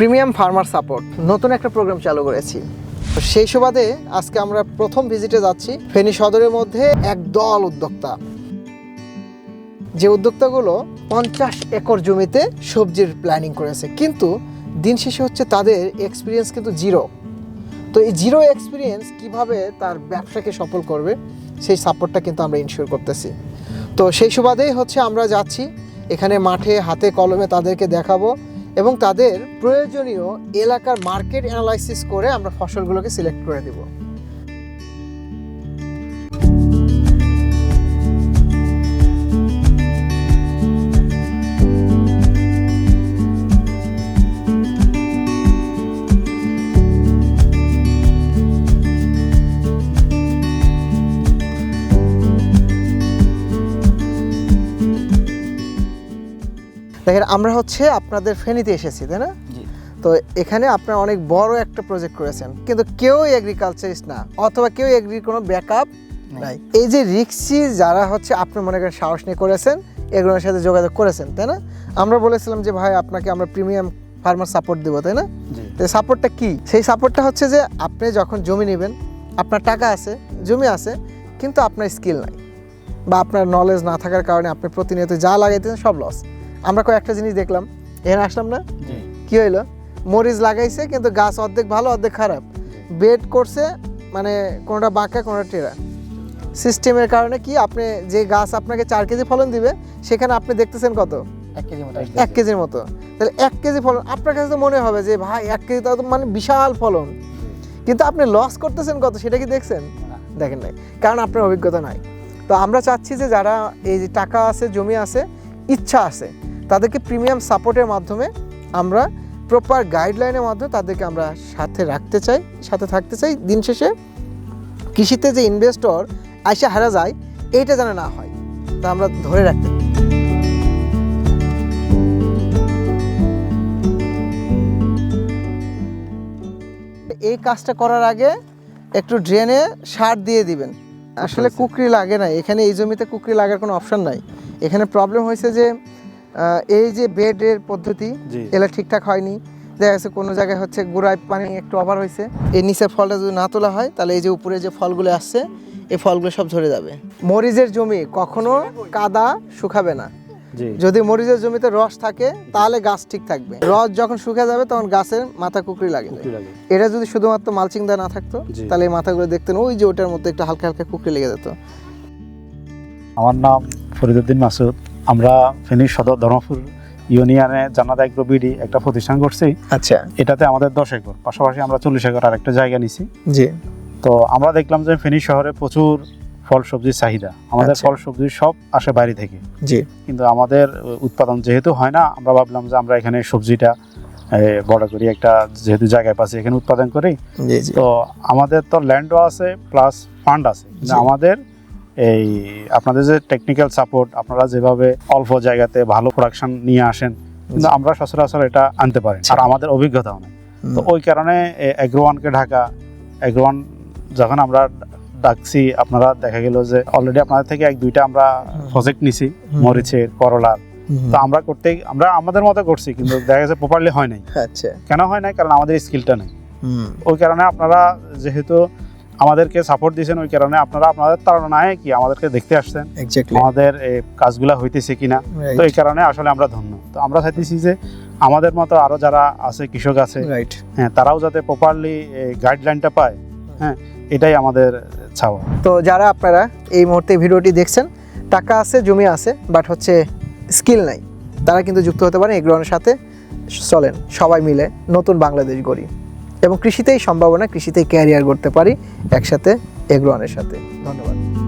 Premium farmer support. নতুন একটা programme চালু করেছি। সেই সুবাদে আজকে আমরা প্রথম ভিজিটে যাচ্ছি ফেনী সদরের মধ্যে একদল উদ্যোক্তা। যে উদ্যোক্তাগুলো পঞ্চাশ একর জমিতে সবজির প্ল্যানিং করেছে। কিন্তু দিন শেষে হচ্ছে তাদের এক্সপিরিয়েন্স কিন্তু জিরো তো এই জিরো এক্সপিরিয়েন্স কীভাবে তার ব্যবসাকে সফল করবে, সেই সাপোর্টটা কিন্তু আমরা ইনশিওর করতেছি। তো সেই সুবাদেই হচ্ছে আমরা যাচ্ছি। এখানে মাঠে হাতে কলমে তাদেরকে দেখাবো। এবং তাদের প্রয়োজনীয় এলাকার মার্কেট অ্যানালাইসিস করে আমরা ফসলগুলোকে সিলেক্ট করে দেব। দেখেন আমরা হচ্ছে আপনাদের ফেনীতে এসেছি তাই না? তো এখানে আপনারা অনেক বড় একটা প্রজেক্ট করেছেন। কিন্তু কেউ এগ্রিকালচারিস্ট না অথবা কেউ এগ্রির কোনো ব্যাকআপ নাই। এই যে রিক্সি যারা হচ্ছে আপনি মনে করেন সাহস নিয়ে করেছেন এগুলোর সাথে যোগাযোগ করেছেন তাই না? আমরা বলেছিলাম যে ভাই আপনাকে আমরা প্রিমিয়াম ফার্মার সাপোর্ট দেবো তাই না? তো সাপোর্টটা কি? সেই সাপোর্টটা হচ্ছে যে আপনি যখন জমি নেবেন আপনার টাকা আছে জমি আছে কিন্তু আপনার স্কিল নাই বা আপনার নলেজ না থাকার কারণে আপনি প্রতিনিয়ত যা লাগাইতেন সব লস আমরা কয়েকটা জিনিস দেখলাম। এখানে আসলাম না? কি হইল? মরিচ লাগাইছে কিন্তু গাছ অর্ধেক ভালো অর্ধেক খারাপ। বেড করছে মানে কোনোটা বাঁকা কোনোটা টেরা। সিস্টেমের কারণে কি আপনি যে গাছ আপনাকে চার কেজি ফলন দিবে সেখানে আপনি দেখতেছেন কত? এক কেজির মতো। তাহলে এক কেজি ফলন আপনার কাছে তো মনে হবে যে ভাই এক কেজি তো মানে বিশাল ফলন। কিন্তু আপনি লস করতেছেন কত সেটা কি দেখছেন? দেখেন নাই। কারণ আপনার অভিজ্ঞতা নাই। তো আমরা চাচ্ছি যে যারা এই যে টাকা আছে জমি আছে ইচ্ছা আছে তাদেরকে প্রিমিয়াম সাপোর্টের মাধ্যমে আমরা প্রপার গাইডলাইনের মাধ্যমে তাদেরকে আমরা সাথে রাখতে চাই সাথে থাকতে চাই। দিন শেষে কৃষিতে যে ইনভেস্টর আইসা হারা যায় এইটা যেন না হয় তা আমরা ধরে রাখতে এই কাজটা করার আগে একটু ড্রেনে সার দিয়ে দিবেন। আসলে কুকরি লাগে না এখানে এই জমিতে কুকরি লাগার কোনো অপশন নাই। এখানে প্রবলেম হয়েছে যে এই যে বেডের পদ্ধতি এগুলো ঠিকঠাক হয়নি। দেখা যাচ্ছে কোনো জায়গায় হচ্ছে গোড়ায় পানি একটু ওভার হয়েছে। এই নিচের ফলটা যদি না তোলা হয় তাহলে এই যে উপরে যে ফলগুলো আসছে এই ফলগুলো সব ঝরে যাবে। মরিচের জমি কখনো কাদা শুকাবে না। যদি মরিচের জমিতে রস থাকে তাহলে গাছ ঠিক থাকবে। রস যখন শুকিয়ে যাবে তখন গাছের মাথা কুকরি লাগে। এটা যদি শুধুমাত্র মালচিং দেওয়া না থাকতো তাহলে এই মাথাগুলো দেখতেন ওই যে ওটার মধ্যে একটু হালকা হালকা কুকরি লেগে যেত। আমার নাম ফরিদুদ্দিন মাসুদ। আমরা ফেনী সদর ধর্মপুর ইউনিয়নে জান্নাত এগ্রো বিডি একটা প্রতিষ্ঠান করছি। আচ্ছা। এটাতে আমাদের দশ একর পাশাপাশি আমরা চল্লিশ একর আর একটা জায়গা নিছি। জি। তো আমরা দেখলাম যে ফেনী শহরে প্রচুর ফল সবজির চাহিদা। আমাদের আচ্ছা। ফল সবজি সব আসে বাইরে থেকে। জি। কিন্তু আমাদের উৎপাদন যেহেতু হয় না আমরা ভাবলাম যে আমরা এখানে সবজিটা বড় করি একটা যেহেতু জায়গায় পাচ্ছি এখানে উৎপাদন করি। তো আমাদের তো ল্যান্ডও আছে প্লাস ফান্ড আছে। আমাদের এই আপনাদের যে টেকনিক্যাল সাপোর্ট আপনারা যেভাবে অল্প জায়গাতে ভালো প্রোডাকশন নিয়ে আসেন কিন্তু আমরা সচরাচর এটা আনতে পারি আর আমাদের অভিজ্ঞতাও নেই। তো ওই কারণে এগ্রোয়ানকে ঢাকা এগ্রোয়ান যখন আমরা ডাকছি আপনারা দেখা গেল যে অলরেডি আপনাদের থেকে এক দুইটা আমরা। প্রজেক্ট নিছি। মরিচের করলার। তো আমরা করতে আমরা আমাদের মতো করছি কিন্তু দেখা গেছে প্রপারলি হয় নাই। আচ্ছা। কেন হয় নাই? কারণ আমাদের স্কিলটা নেই। হুম। ওই কারণে আপনারা যেহেতু আমাদেরকে সাপোর্ট দিয়েছেন ওই কারণে আপনারা আপনাদের তাড়নায় কি আমাদেরকে দেখতে আসছেন? আমাদের এই কাজগুলা হইতেছে কিনা? তো এই কারণে আসলে আমরা ধন্য। তো আমরা চাইতেছি যে আমাদের মতো আরও যারা আছে কৃষক আছে রাইট হ্যাঁ তারাও যাতে প্রপারলি গাইডলাইনটা পায় হ্যাঁ এটাই আমাদের চাওয়া। তো যারা আপনারা এই মুহূর্তে ভিডিওটি দেখছেন টাকা আছে জমি আছে বাট হচ্ছে স্কিল নাই তারা কিন্তু যুক্ত হতে পারেন এগ্রোনের সাথে চলেন সবাই মিলে নতুন বাংলাদেশ গড়ি। এবং কৃষিতেই সম্ভাবনা কৃষিতেই ক্যারিয়ার করতে পারি একসাথে এগ্রোয়ানের সাথে। ধন্যবাদ।